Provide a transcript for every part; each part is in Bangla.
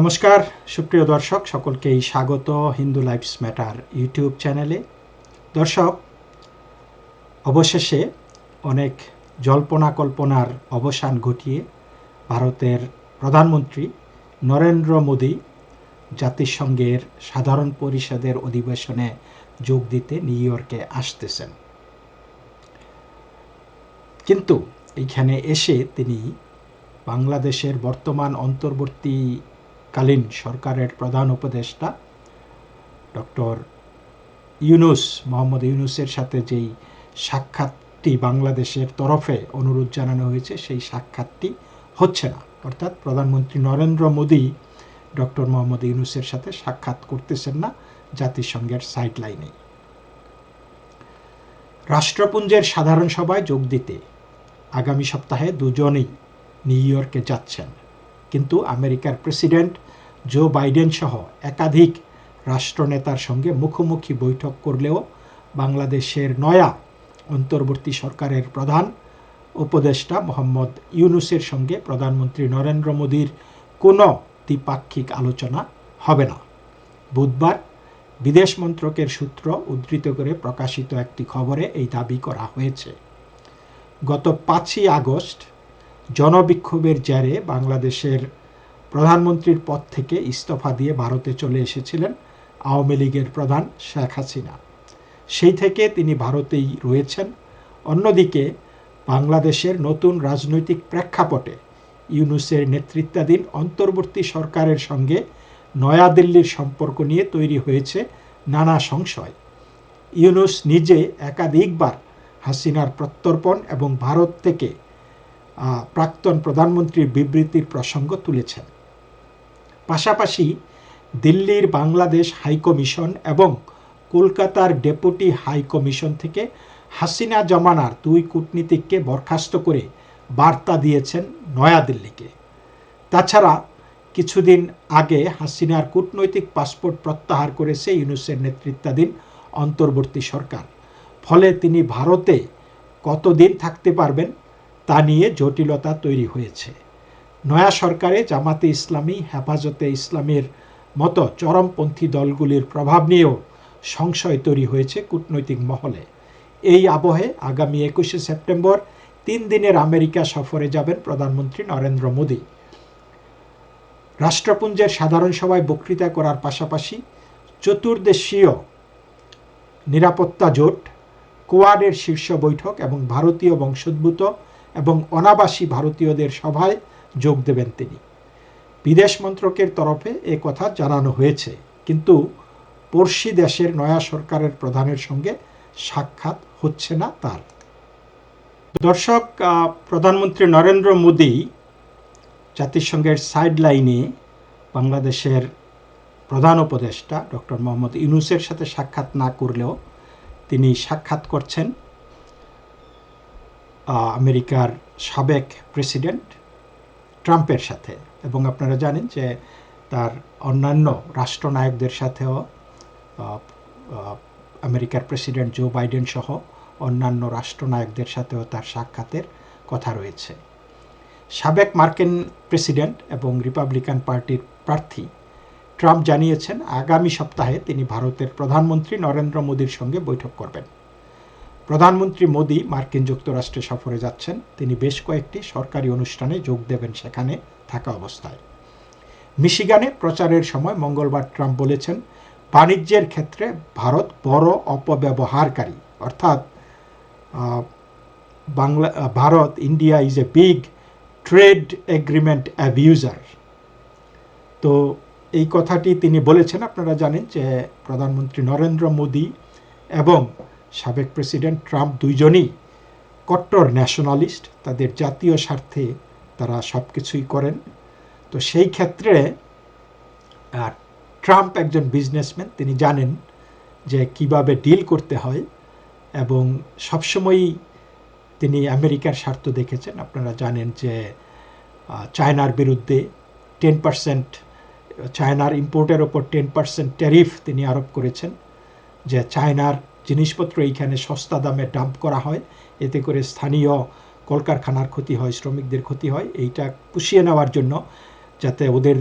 নমস্কার, সুপ্রিয় দর্শক, সকলকেই স্বাগত হিন্দু লাইফস ম্যাটার ইউটিউব চ্যানেলে। দর্শক, অবশেষে অনেক জল্পনা কল্পনার অবসান ঘটিয়ে ভারতের প্রধানমন্ত্রী নরেন্দ্র মোদী জাতিসংঘের সাধারণ পরিষদের অধিবেশনে যোগ দিতে নিউ ইয়র্কে আসতেছেন। কিন্তু এইখানে এসে তিনি বাংলাদেশের বর্তমান অন্তর্বর্তীকালীন সরকারের প্রধান উপদেষ্টা ডক্টর ইউনুস, মোহাম্মদ ইউনুসের সাথে যেই সাক্ষাৎটি বাংলাদেশের তরফে অনুরোধ জানানো হয়েছে, সেই সাক্ষাৎটি হচ্ছে না। অর্থাৎ প্রধানমন্ত্রী নরেন্দ্র মোদী ডক্টর মোহাম্মদ ইউনুসের সাথে সাক্ষাৎ করতেছেন না জাতিসংঘের সাইড লাইনে রাষ্ট্রপুঞ্জের সাধারণ সভায় যোগ দিতে আগামী সপ্তাহে দুজনেই নিউ ইয়র্কে যাচ্ছেন। কিন্তু আমেরিকার প্রেসিডেন্ট জো বাইডেন সহ একাধিক রাষ্ট্রনেতার সঙ্গে মুখোমুখি বৈঠক করলেও বাংলাদেশের নয়া অন্তর্বর্তী সরকারের প্রধান উপদেষ্টা মোহাম্মদ ইউনুসের সঙ্গে প্রধানমন্ত্রী নরেন্দ্র মোদীর কোনো দ্বিপাক্ষিক আলোচনা হবে না। বুধবার বিদেশ মন্ত্রকের সূত্র উদ্ধৃত করে প্রকাশিত একটি খবরে এই দাবি করা হয়েছে। গত পাঁচই আগস্ট জনবিক্ষোভের জেরে বাংলাদেশের প্রধানমন্ত্রীর পদ থেকে ইস্তফা দিয়ে ভারতে চলে এসেছিলেন আওয়ামী লীগের প্রধান শেখ হাসিনা। সেই থেকে তিনি ভারতেই রয়েছেন। অন্যদিকে বাংলাদেশের নতুন রাজনৈতিক প্রেক্ষাপটে ইউনুসের নেতৃত্বাধীন অন্তর্বর্তী সরকারের সঙ্গে নয়াদিল্লির সম্পর্ক নিয়ে তৈরি হয়েছে নানা সংশয়। ইউনুস নিজে একাধিকবার হাসিনার প্রত্যর্পণ এবং ভারত থেকে প্রাক্তন প্রধানমন্ত্রীর বিবৃতির প্রসঙ্গ তুলেছেন। পাশাপাশি দিল্লির বাংলাদেশ হাইকমিশন এবং কলকাতার ডেপুটি হাইকমিশন থেকে হাসিনা জমানার দুই কূটনীতিককে বরখাস্ত করে বার্তা দিয়েছেন নয়াদিল্লিকে। তাছাড়া কিছুদিন আগে হাসিনার কূটনৈতিক পাসপোর্ট প্রত্যাহার করেছে ইউনুসের নেতৃত্বাধীন অন্তর্বর্তী সরকার। ফলে তিনি ভারতে কতদিন থাকতে পারবেন তা নিয়ে জটিলতা তৈরি হয়েছে। নয়া সরকারে জামাতে ইসলামী, হেফাজতে ইসলামের মতো চরমপন্থী দলগুলির প্রভাব নিয়েও সংশয় তৈরি হয়েছে কূটনৈতিক মহলে। এই আবহে আগামী একুশে সেপ্টেম্বর তিন দিনের আমেরিকা সফরে যাবেন প্রধানমন্ত্রী নরেন্দ্র মোদী। রাষ্ট্রপুঞ্জের সাধারণ সভায় বক্তৃতা করার পাশাপাশি চতুর্দেশীয় নিরাপত্তা জোট, কোয়াডের শীর্ষ বৈঠক এবং ভারতীয় বংশোদ্ভূত এবং অনাবাসী ভারতীয়দের সভায় যোগ দেবেন তিনি। বিদেশ মন্ত্রকের তরফে এ কথা জানানো হয়েছে। কিন্তু পড়শি দেশের নয়া সরকারের প্রধানের সঙ্গে সাক্ষাৎ হচ্ছে না তার। দর্শক প্রধানমন্ত্রী নরেন্দ্র মোদী জাতিসংঘের সাইড লাইনে বাংলাদেশের প্রধান উপদেষ্টা ডক্টর মোহাম্মদ ইউনুসের সাথে সাক্ষাৎ না করলেও তিনি সাক্ষাৎ করছেন। আমেরিকার সাবেক প্রেসিডেন্ট ট্রাম্পের সাথে। এবং আপনারা জানেন যে তার অন্যান্য রাষ্ট্রনায়কদের সাথেও আমেরিকার প্রেসিডেন্ট জো বাইডেন সহ অন্যান্য রাষ্ট্রনায়কদের সাথেও তার সাক্ষাতের কথা রয়েছে। সাবেক মার্কিন প্রেসিডেন্ট এবং রিপাবলিকান পার্টির প্রার্থী ট্রাম্প জানিয়েছেন, আগামী সপ্তাহে তিনি ভারতের প্রধানমন্ত্রী নরেন্দ্র মোদীর সঙ্গে বৈঠক করবেন। প্রধানমন্ত্রী মোদী মার্কিন যুক্তরাষ্ট্রে সফরে যাচ্ছেন। তিনি বেশ কয়েকটি সরকারি অনুষ্ঠানে যোগ দেবেন সেখানে থাকা অবস্থায়। মিশিগানে প্রচারের সময় মঙ্গলবার ট্রাম্প বলেছেন, বাণিজ্যের ক্ষেত্রে ভারত বড় অপব্যবহারকারী। অর্থাৎ Bangla, Bharat, India is a big trade agreement abuser. তো এই কথাটি তিনি বলেছেন। আপনারা জানেন যে প্রধানমন্ত্রী নরেন্দ্র মোদী এবং সাবেক প্রেসিডেন্ট ট্রাম্প দুইজনই কট্টর ন্যাশনালিস্ট, তাদের জাতীয় স্বার্থে তারা সব কিছুই করেন। তো সেই ক্ষেত্রে ট্রাম্প একজন বিজনেসম্যান তিনি জানেন যে কীভাবে ডিল করতে হয় এবং সবসময়ই তিনি আমেরিকার স্বার্থ দেখেছেন। আপনারা জানেন যে চায়নার বিরুদ্ধে টেন পার্সেন্ট চায়নার ইম্পোর্টের ওপর টেন পার্সেন্ট ট্যারিফ তিনি আরোপ করেছেন যে চায়নার জিনিসপত্র এইখানে সস্তা দামে ডাম্প করা হয়। এতে করে স্থানীয় কলকারখানার ক্ষতি হয়, শ্রমিকদের ক্ষতি হয়। এইটা পুষিয়ে নেওয়ার জন্য যাতে ওদের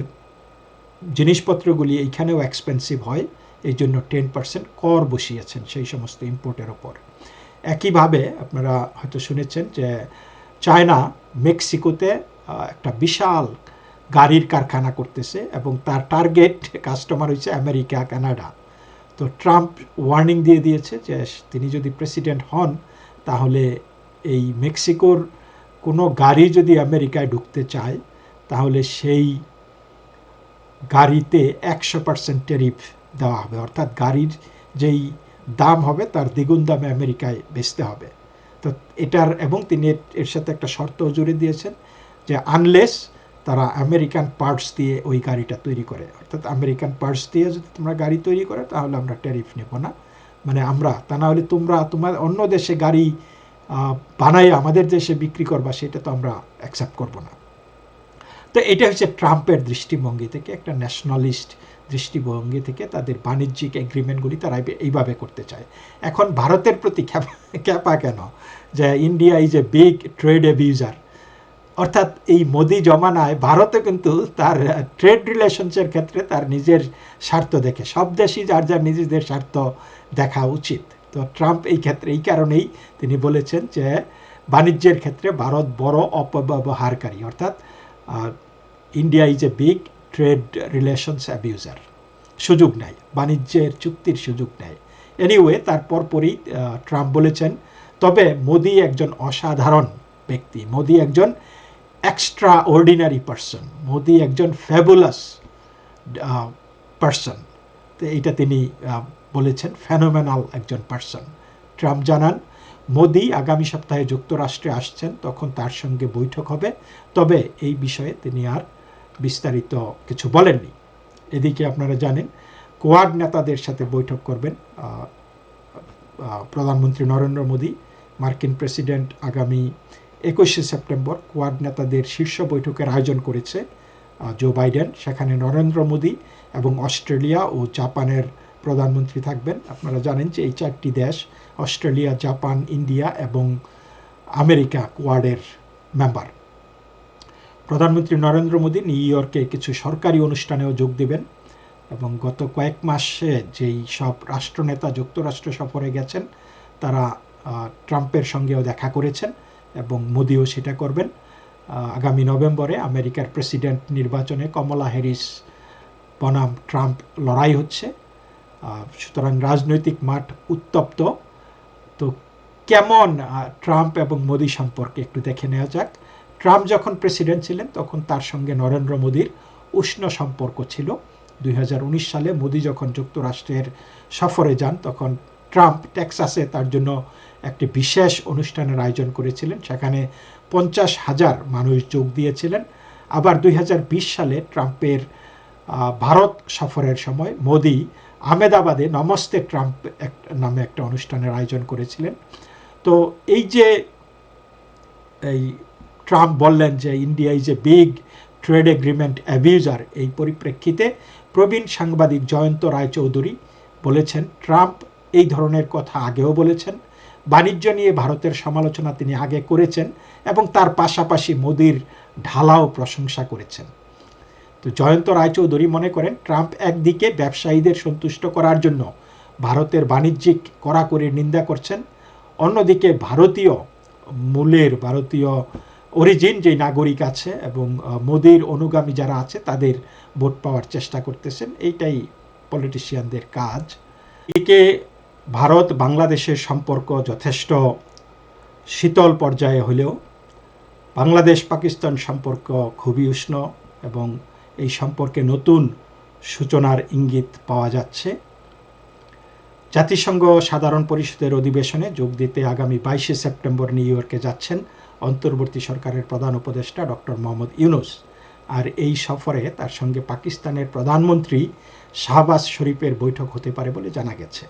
জিনিসপত্রগুলি এইখানেও এক্সপেন্সিভ হয়, এই জন্য টেন পার্সেন্ট কর বসিয়েছেন সেই সমস্ত ইম্পোর্টের ওপর। একইভাবে আপনারা হয়তো শুনেছেন যে চায়না মেক্সিকোতে একটা বিশাল গাড়ির কারখানা করতেছে এবং তার টার্গেট কাস্টমার হচ্ছে আমেরিকা, কানাডা। তো ট্রাম্প ওয়ার্নিং দিয়ে দিয়েছে যে তিনি যদি প্রেসিডেন্ট হন, তাহলে এই মেক্সিকোর কোনো গাড়ি যদি আমেরিকায় ঢুকতে চায়, তাহলে সেই গাড়িতে একশো পার্সেন্ট টেরিফ দেওয়া হবে। অর্থাৎ গাড়ির যেই দাম হবে, তার দ্বিগুণ দামে আমেরিকায় বেচতে হবে। তো এটার, এবং তিনি এর সাথে একটা শর্ত জুড়ে দিয়েছেন যে আনলেস তারা আমেরিকান পার্টস দিয়ে ওই গাড়িটা তৈরি করে। অর্থাৎ আমেরিকান পার্টস দিয়ে যদি তোমরা গাড়ি তৈরি করে, তাহলে আমরা ট্যারিফ নেব না। মানে আমরা, তা না হলে তোমরা তোমার অন্য দেশে গাড়ি বানাই আমাদের দেশে বিক্রি করবা, সেটা তো আমরা অ্যাকসেপ্ট করব না। তো এটা হচ্ছে ট্রাম্পের দৃষ্টিভঙ্গি থেকে, একটা ন্যাশনালিস্ট দৃষ্টিভঙ্গি থেকে তাদের বাণিজ্যিক এগ্রিমেন্টগুলি তারা এইভাবে করতে চায়। এখন ভারতের প্রতি খ্যাপা কেন? যে India is a big trade abuser অর্থাৎ এই মোদি জমানায় ভারতে কিন্তু তার ট্রেড রিলেশনসের ক্ষেত্রে তার নিজের স্বার্থ দেখে। সব দেশই যার যার নিজেদের স্বার্থ দেখা উচিত। তো ট্রাম্প এই ক্ষেত্রে, এই কারণেই তিনি বলেছেন যে বাণিজ্যের ক্ষেত্রে ভারত বড় অপব্যবহারকারী। অর্থাৎ India is a big trade relations abuser সুযোগ নেয় বাণিজ্যের চুক্তির সুযোগ নেয় এনিওয়ে তারপর পরই ট্রাম্প বলেছেন, তবে মোদি একজন অসাধারণ ব্যক্তি। মোদি একজন এক্সট্রা অর্ডিনারি পার্সন মোদি একজন ফ্যাবুলাস পার্সন তো এইটা তিনি বলেছেন ফ্যানোমেনাল একজন পার্সন ট্রাম্প জানান, মোদি আগামী সপ্তাহে যুক্তরাষ্ট্রে আসছেন, তখন তার সঙ্গে বৈঠক হবে। তবে এই বিষয়ে তিনি আর বিস্তারিত কিছু বলেননি। এদিকে আপনারা জানেন, কোয়াড নেতাদের সাথে বৈঠক করবেন প্রধানমন্ত্রী নরেন্দ্র মোদী। মার্কিন প্রেসিডেন্ট আগামী একুশে সেপ্টেম্বর কোয়াড নেতাদের শীর্ষ বৈঠকের আয়োজন করেছে জো বাইডেন, সেখানে নরেন্দ্র মোদী এবং অস্ট্রেলিয়া ও জাপানের প্রধানমন্ত্রী থাকবেন। আপনারা জানেন যে এই চারটি দেশ, অস্ট্রেলিয়া, জাপান, ইন্ডিয়া এবং আমেরিকা কোয়াডের মেম্বার। প্রধানমন্ত্রী নরেন্দ্র মোদী নিউ ইয়র্কে কিছু সরকারি অনুষ্ঠানেও যোগ দেবেন এবং গত কয়েক মাসে যেই সব রাষ্ট্রনেতা, যুক্তরাষ্ট্র সফরে গেছেন, তারা ট্রাম্পের সঙ্গেও দেখা করেছেন। এবং মোদিও সেটা করবেন। আগামী নভেম্বরে আমেরিকার প্রেসিডেন্ট নির্বাচনে কমলা হ্যারিস, বনাম ট্রাম্প লড়াই হচ্ছে। সুতরাং রাজনৈতিক মাঠ উত্তপ্ত। তো কেমন ট্রাম্প এবং মোদি সম্পর্কে একটু দেখে নেওয়া যাক। ট্রাম্প যখন প্রেসিডেন্ট ছিলেন, তখন তার সঙ্গে নরেন্দ্র মোদীর উষ্ণ সম্পর্ক ছিল। দুই হাজার উনিশ সালে মোদি যখন যুক্তরাষ্ট্রের সফরে যান, তখন ট্রাম্প টেক্সাসে তার জন্য একটি বিশেষ অনুষ্ঠানের আয়োজন করেছিলেন। সেখানে পঞ্চাশ হাজার মানুষ যোগ দিয়েছিলেন। আবার দুই হাজার বিশ সালে ট্রাম্পের ভারত সফরের সময় মোদি আহমেদাবাদে নমস্তে ট্রাম্প নামে একটা অনুষ্ঠানের আয়োজন করেছিলেন। তো এই যে, এই ট্রাম্প বললেন যে India is a big trade agreement abuser, এই পরিপ্রেক্ষিতে প্রবীণ সাংবাদিক জয়ন্ত রায়চৌধুরী বলেছেন, ট্রাম্প এই ধরনের কথা আগেও বলেছেন। বাণিজ্য নিয়ে ভারতের সমালোচনা তিনি আগে করেছেন এবং তার পাশাপাশি মোদির ঢালাও প্রশংসা করেছেন। তো জয়ন্ত রায়চৌধুরী মনে করেন, ট্রাম্প একদিকে ব্যবসায়ীদের সন্তুষ্ট করার জন্য ভারতের বাণিজ্যিক কড়াকড়ির নিন্দা করছেন, অন্যদিকে ভারতীয় মূলের, ভারতীয় অরিজিন যে নাগরিক আছে এবং মোদির অনুগামী যারা আছে তাদের ভোট পাওয়ার চেষ্টা করতেছেন। এইটাই পলিটিশিয়ানদের কাজ। একে ভারত বাংলাদেশের সম্পর্ক যথেষ্ট শীতল পর্যায়ে হলেও বাংলাদেশ পাকিস্তান সম্পর্ক খুবই উষ্ণ এবং এই সম্পর্কে নতুন সূচনার ইঙ্গিত পাওয়া যাচ্ছে। জাতিসংঘ সাধারণ পরিষদের অধিবেশনে যোগ দিতে আগামী বাইশে সেপ্টেম্বর নিউ ইয়র্কে যাচ্ছেন অন্তর্বর্তী সরকারের প্রধান উপদেষ্টা ডক্টর মোহাম্মদ ইউনুস। আর এই সফরে তার সঙ্গে পাকিস্তানের প্রধানমন্ত্রী শাহবাজ শরীফের বৈঠক হতে পারে বলে জানা গেছে।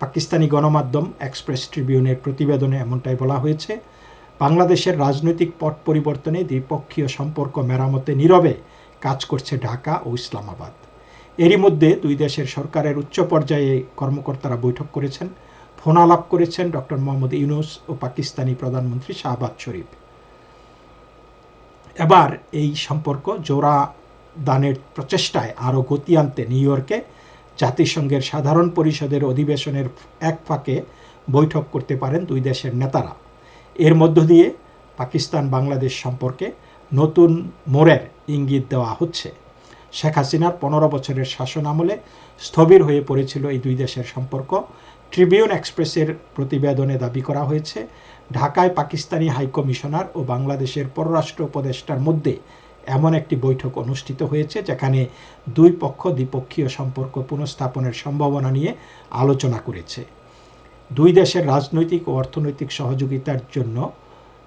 পাকিস্তানি গণমাধ্যম এক্সপ্রেস ট্রিবিউনের প্রতিবেদনে এমনটাই বলা হয়েছে, বাংলাদেশের রাজনৈতিক পট পরিবর্তনে দ্বিপক্ষীয় সম্পর্ক মেরামতে নীরবে কাজ করছে ঢাকা ও ইসলামাবাদ। এরই মধ্যে দুই দেশের সরকারের উচ্চ পর্যায়ে কর্মকর্তারা বৈঠক করেছেন। ফোন আলাপ করেছেন ডক্টর মোহাম্মদ ইউনুস ও পাকিস্তানি প্রধানমন্ত্রী শাহবাজ শরীফ। এবার এই সম্পর্ক জোড়া দানের প্রচেষ্টায় আরও গতি আনতে নিউ ইয়র্কে জাতিসংঘের সাধারণ পরিষদের অধিবেশনের এক ফাঁকে বৈঠক করতে পারেন দুই দেশের নেতারা। এর মধ্য দিয়ে পাকিস্তান বাংলাদেশ সম্পর্কে নতুন মোড়ের ইঙ্গিত দেওয়া হচ্ছে। শেখ হাসিনার পনেরো বছরের শাসন আমলে স্থবির হয়ে পড়েছিল এই দুই দেশের সম্পর্ক। ট্রিবিউন এক্সপ্রেসের প্রতিবেদনে দাবি করা হয়েছে, ঢাকায় পাকিস্তানি হাইকমিশনার ও বাংলাদেশের পররাষ্ট্র উপদেষ্টার মধ্যে এমন একটি বৈঠক অনুষ্ঠিত হয়েছে যেখানে দুই পক্ষ দ্বিপক্ষীয় সম্পর্ক পুনঃস্থাপনের সম্ভাবনা নিয়ে আলোচনা করেছে। দুই দেশের রাজনৈতিক ও অর্থনৈতিক সহযোগিতার জন্য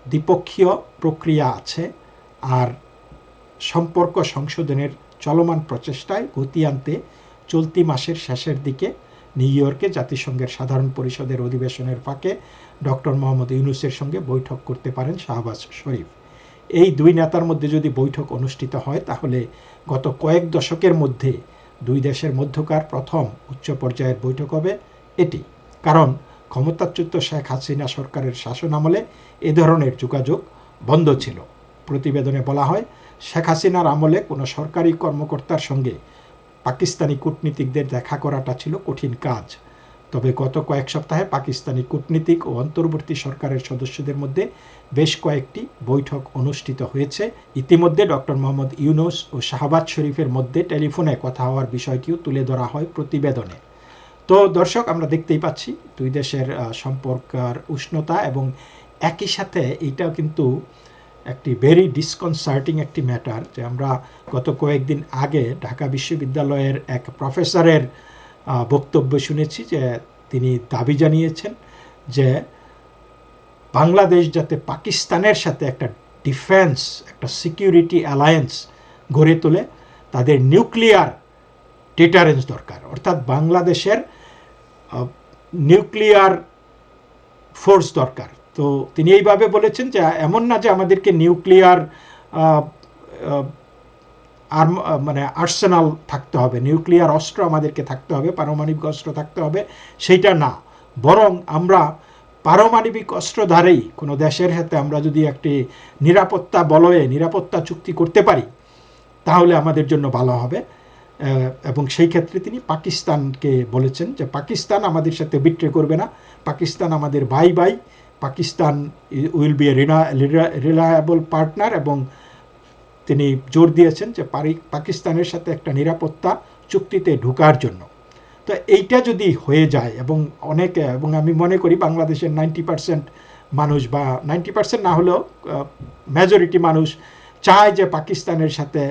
দ্বিপক্ষীয় প্রক্রিয়া আছে আর সম্পর্ক সংশোধনের চলমান প্রচেষ্টায় গতি আনতে চলতি মাসের শেষের দিকে নিউ ইয়র্কে জাতিসংঘের সাধারণ পরিষদের অধিবেশনের ফাঁকে ডক্টর মোহাম্মদ ইউনুসের সঙ্গে বৈঠক করতে পারেন শাহবাজ শরীফ। এই দুই নেতার মধ্যে যদি বৈঠক অনুষ্ঠিত হয়, তাহলে গত কয়েক দশকের মধ্যে দুই দেশের মধ্যকার প্রথম উচ্চ পর্যায়ের বৈঠক হবে এটি। কারণ ক্ষমতাচ্যুত শেখ হাসিনা সরকারের শাসন আমলে এ ধরনের যোগাযোগ বন্ধ ছিল। প্রতিবেদনে বলা হয়, শেখ হাসিনার আমলে কোনো সরকারি কর্মকর্তার সঙ্গে পাকিস্তানি কূটনীতিকদের দেখা করাটা ছিল কঠিন কাজ। তবে গত কয়েক সপ্তাহে পাকিস্তানি কূটনীতিক ও অন্তর্বর্তী সরকারের সদস্যদের মধ্যে বেশ কয়েকটি বৈঠক অনুষ্ঠিত হয়েছে। ইতিমধ্যে ডক্টর মোহাম্মদ ইউনুস ও শাহবাজ শরীফের মধ্যে টেলিফোনে কথা হওয়ার বিষয়টিও তুলে ধরা হয় প্রতিবেদনে। তো দর্শক, আমরা দেখতেই পাচ্ছি দুই দেশের সম্পর্কের উষ্ণতা এবং একই সাথে এইটাও কিন্তু একটি ভেরি ডিসকনসার্টিং একটি ম্যাটার যে আমরা গত কয়েকদিন আগে ঢাকা বিশ্ববিদ্যালয়ের এক প্রফেসরের বক্তব্য শুনেছি যে তিনি দাবি জানিয়েছেন যে বাংলাদেশ যাতে পাকিস্তানের সাথে একটা ডিফেন্স, একটা সিকিউরিটি অ্যালায়েন্স গড়ে তোলে, তাদের নিউক্লিয়ার ডিটারেন্স দরকার। অর্থাৎ বাংলাদেশের নিউক্লিয়ার ফোর্স দরকার। তো তিনি এইভাবে বলেছেন যে, এমন না যে আমাদেরকে নিউক্লিয়ার আর মানে আর্সেনাল থাকতে হবে, নিউক্লিয়ার অস্ত্র আমাদেরকে থাকতে হবে, পারমাণবিক অস্ত্র থাকতে হবে, সেইটা না। বরং আমরা পারমাণবিক অস্ত্রধারেই কোনো দেশের হাতে আমরা যদি একটি নিরাপত্তা বলয়ে নিরাপত্তা চুক্তি করতে পারি, তাহলে আমাদের জন্য ভালো হবে। এবং সেই ক্ষেত্রে তিনি পাকিস্তানকে বলেছেন যে পাকিস্তান আমাদের সাথে বিট্রে করবে না, পাকিস্তান আমাদের ভাই ভাই Pakistan will be a reliable partner এবং তিনি জোর দিয়েছেন যে পাকিস্তানের সাথে একটা নিরাপত্তা চুক্তিতে ঢোকার জন্য। তো এইটা যদি হয়ে যায় এবং অনেক, এবং আমি মনে করি বাংলাদেশের নাইনটি পার্সেন্ট মানুষ বা নাইনটি পার্সেন্ট না হলেও মেজরিটি মানুষ চায় যে পাকিস্তানের সাথে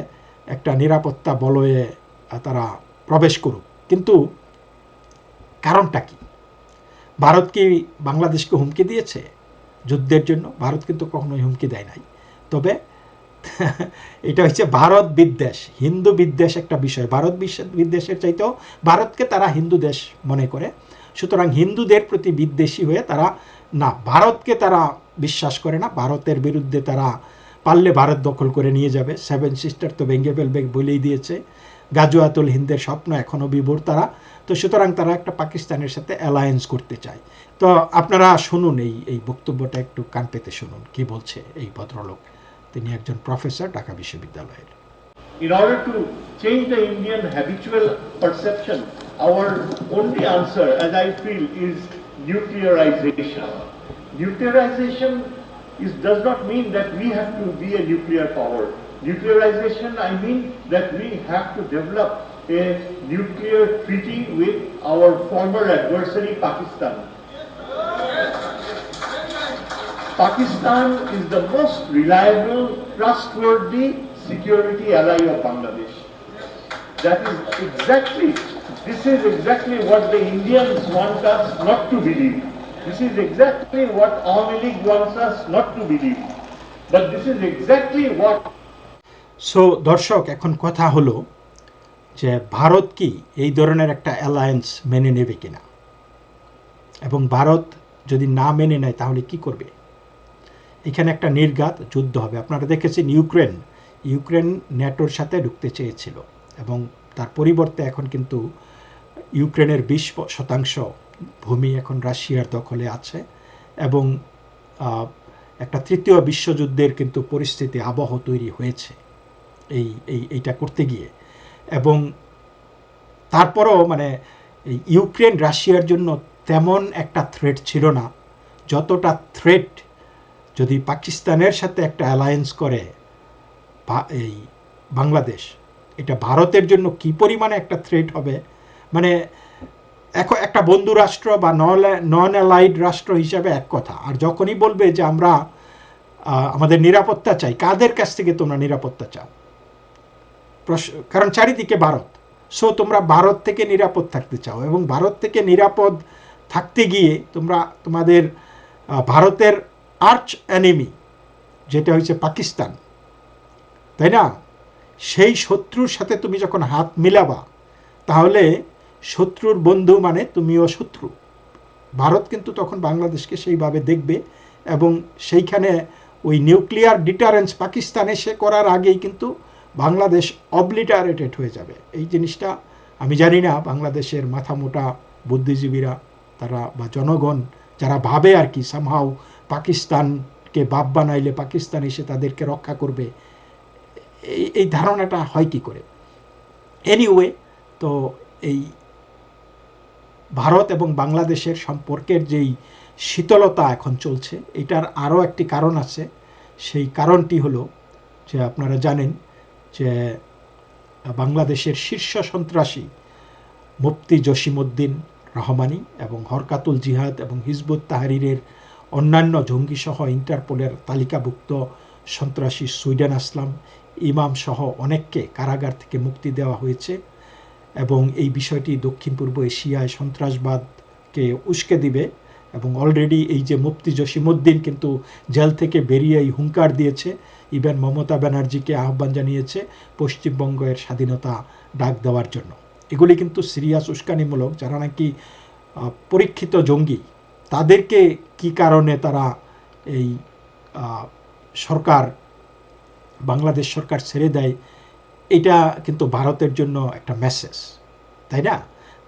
একটা নিরাপত্তা বলয়ে তারা প্রবেশ করুক। কিন্তু কারণটা কি? ভারত কি বাংলাদেশকে হুমকি দিয়েছে যুদ্ধের জন্য? ভারত কিন্তু কখনোই হুমকি দেয় নাই। তবে এটা হচ্ছে ভারত বিদ্বেষ, হিন্দু বিদ্বেষ একটা বিষয়। ভারত বিদ্বেষের চাইতেও ভারতকে তারা হিন্দু দেশ মনে করে। সুতরাং হিন্দুদের প্রতি বিদ্বেষী হয়ে তারা না, ভারতকে তারা বিশ্বাস করে না, ভারতের বিরুদ্ধে তারা পারলে ভারত দখল করে নিয়ে যাবে। সেভেন সিস্টার তো ভেঙ্গে ফেলবে বলেই দিয়েছে। গাজুয়াতুল হিন্দের স্বপ্ন এখনও বিভোর তারা। তো সুতরাং তারা একটা পাকিস্তানের সাথে অ্যালায়েন্স করতে চায়। তো আপনারা শুনুন এই এই বক্তব্যটা একটু কান পেতে শুনুন। কি বলছে এই ভদ্রলোক? তিনি একজন প্রফেসর ঢাকা বিশ্ববিদ্যালয়ের In order to change the Indian habitual perception, our only answer, as I feel, is nuclearization. Nuclearization is, does not mean that we have to be a nuclear power. Nuclearization, I mean that we have to develop a nuclear treaty with our former adversary, Pakistan. Pakistan is the most reliable, trustworthy security ally of Bangladesh. That is exactly, this is exactly what the Indians want us not to believe. This is exactly what Awami League wants us not to believe. But this is exactly what so দর্শক এখন কথা হলো যে ভারত কি এই ধরনের একটা অ্যালায়েন্স মেনে নেবে কিনা এবং ভারত যদি না মেনে নেয় তাহলে কি করবে এখানে একটা নির্ঘাত যুদ্ধ হবে। আপনারা দেখেছেন ইউক্রেন ইউক্রেন ন্যাটোর সাথে ঢুকতে চেয়েছিল এবং তার পরিবর্তে এখন কিন্তু ইউক্রেনের বিশ শতাংশ ভূমি এখন রাশিয়ার দখলে আছে এবং একটা তৃতীয় বিশ্বযুদ্ধের কিন্তু পরিস্থিতি, আবহ তৈরি হয়েছে এই এই, এইটা করতে গিয়ে। এবং তারপরও মানে ইউক্রেন রাশিয়ার জন্য তেমন একটা থ্রেট ছিল না। যতটা থ্রেট যদি পাকিস্তানের সাথে একটা অ্যালায়েন্স করে এই বাংলাদেশ, এটা ভারতের জন্য কি পরিমাণে একটা থ্রেট হবে? মানে এখন একটা বন্ধু রাষ্ট্র বা নন অ্যালাইড রাষ্ট্র হিসাবে এক কথা। আর যখনই বলবে যে আমরা আমাদের নিরাপত্তা চাই, কাদের কাছ থেকে তোমরা নিরাপত্তা চাও? কারণ চারিদিকে ভারত। সো তোমরা ভারত থেকে নিরাপদ থাকতে চাও এবং ভারত থেকে নিরাপদ থাকতে গিয়ে তোমরা তোমাদের ভারতের আর্চ এনিমি, যেটা হয়েছে পাকিস্তান। তাই না? সেই শত্রুর সাথে তুমি যখন হাত মিলাবা, তাহলে শত্রুর বন্ধু মানে তুমিও শত্রু। ভারত কিন্তু তখন বাংলাদেশকে সেইভাবে দেখবে এবং সেইখানে ওই নিউক্লিয়ার ডিটারেন্স পাকিস্তান এসে করার আগেই কিন্তু বাংলাদেশ অবলিটারেটেড হয়ে যাবে। এই জিনিসটা আমি জানি না, বাংলাদেশের মাথা মোটা বুদ্ধিজীবীরা তারা বা জনগণ যারা ভাবে আর কি সামহাও পাকিস্তানকে বাপ বানাইলে পাকিস্তান এসে তাদেরকে রক্ষা করবে, এই এই ধারণাটা হয় কি করে? এনিওয়ে তো এই ভারত এবং বাংলাদেশের সম্পর্কের যেই শীতলতা এখন চলছে, এটার আরও একটি কারণ আছে। সেই কারণটি হলো যে আপনারা জানেন যে বাংলাদেশের শীর্ষ সন্ত্রাসী মুফতি জসিমউদ্দিন রহমানি এবং হরকাতুল জিহাদ এবং হিজবুত তাহারিরের অন্যান্য জঙ্গিসহ ইন্টারপোলের তালিকাভুক্ত সন্ত্রাসী সুইডেন আসলাম, ইমাম সহ অনেককে কারাগার থেকে মুক্তি দেওয়া হয়েছে এবং এই বিষয়টি দক্ষিণ পূর্ব এশিয়ায় সন্ত্রাসবাদকে উস্কে দিবে এবং অলরেডি এই যে মুফতি জসিমুদ্দিন কিন্তু জেল থেকে বেরিয়ে এই হুঙ্কার দিয়েছে। ইভেন মমতা ব্যানার্জিকে আহ্বান জানিয়েছে পশ্চিমবঙ্গের স্বাধীনতা ডাক দেওয়ার জন্য। এগুলি কিন্তু সিরিয়াস উস্কানিমূলক, যারা নাকি পরীক্ষিত জঙ্গি। তাদেরকে কি কারণে তারা এই সরকার, বাংলাদেশ সরকার ছেড়ে দেয়, এটা কিন্তু ভারতের জন্য একটা মেসেজ তাই না?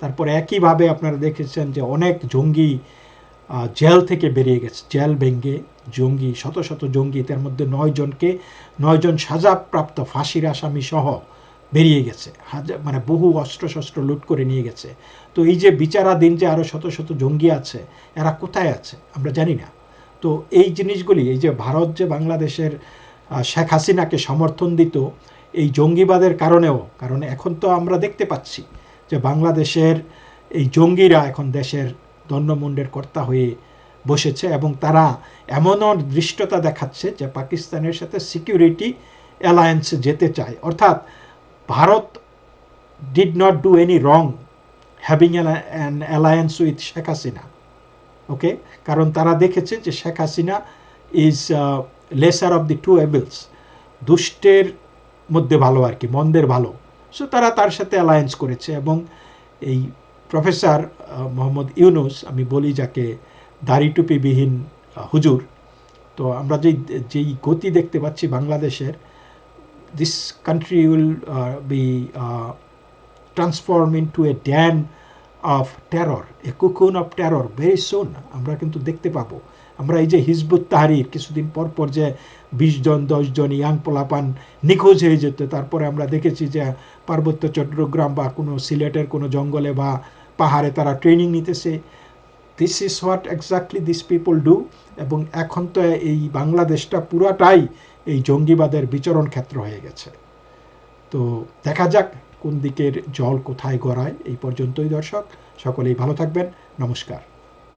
তারপরে একইভাবে আপনারা দেখেছেন যে অনেক জঙ্গি জেল থেকে বেরিয়ে গেছে, জেল ভেঙ্গে জঙ্গি, শত শত জঙ্গি, তার মধ্যে নয় জনকে নয়জন সাজাপ্রাপ্ত ফাঁসির আসামি সহ বেরিয়ে গেছে। হাজার মানে বহু অস্ত্র শস্ত্র লুট করে নিয়ে গেছে। তো এই যে বিচারাধীন যে আরও শত শত জঙ্গি আছে, এরা কোথায় আছে আমরা জানি না। তো এই জিনিসগুলি, এই যে ভারত যে বাংলাদেশের শেখ হাসিনাকে সমর্থন দিত, এই জঙ্গিবাদের কারণেও, কারণ এখন তো আমরা দেখতে পাচ্ছি যে বাংলাদেশের এই জঙ্গিরা এখন দেশের দণ্ডমুণ্ডের কর্তা হয়ে বসেছে এবং তারা এমনও দৃষ্টতা দেখাচ্ছে যে পাকিস্তানের সাথে সিকিউরিটি অ্যালায়েন্সে যেতে চায়। অর্থাৎ Bharat did not do any wrong having an alliance with Sheikh Hasina okay কারণ তারা দেখেছে যে Sheikh Hasina is lesser of the two evils দুষ্টের মধ্যে ভালো আর কি মন্দের ভালো। সো তারা তার সাথে অ্যালায়েন্স করেছে এবং এই প্রফেসর মোহাম্মদ ইউনুস আমি বলি যাকে দাড়ি টুপিবিহীন আহ, হুজুর তো আমরা যেই যেই গতি দেখতে পাচ্ছি বাংলাদেশের this country will be transform into a den of terror a cocoon of terror very soon আমরা কিন্তু দেখতে পাবো। আমরা এই যে হিজবুত তাহারির কিছুদিন পর পর যে বিশ জন, দশ জন ইয়াং পোলাপান নিখোঁজ হয়ে যেত, তারপরে আমরা দেখেছি যে পার্বত্য চট্টগ্রাম বা কোনো সিলেটের কোনো জঙ্গলে বা পাহাড়ে তারা ট্রেনিং নিতেছে। This is what exactly this people do এবং এখন তো এই বাংলাদেশটা পুরাটাই এই জঙ্গিবাদের বিচরণ ক্ষেত্র হয়ে গেছে। তো দেখা যাক কোন দিকের জল কোথায় গড়ায়। এই পর্যন্তই দর্শক। সকলেই ভালো থাকবেন। নমস্কার।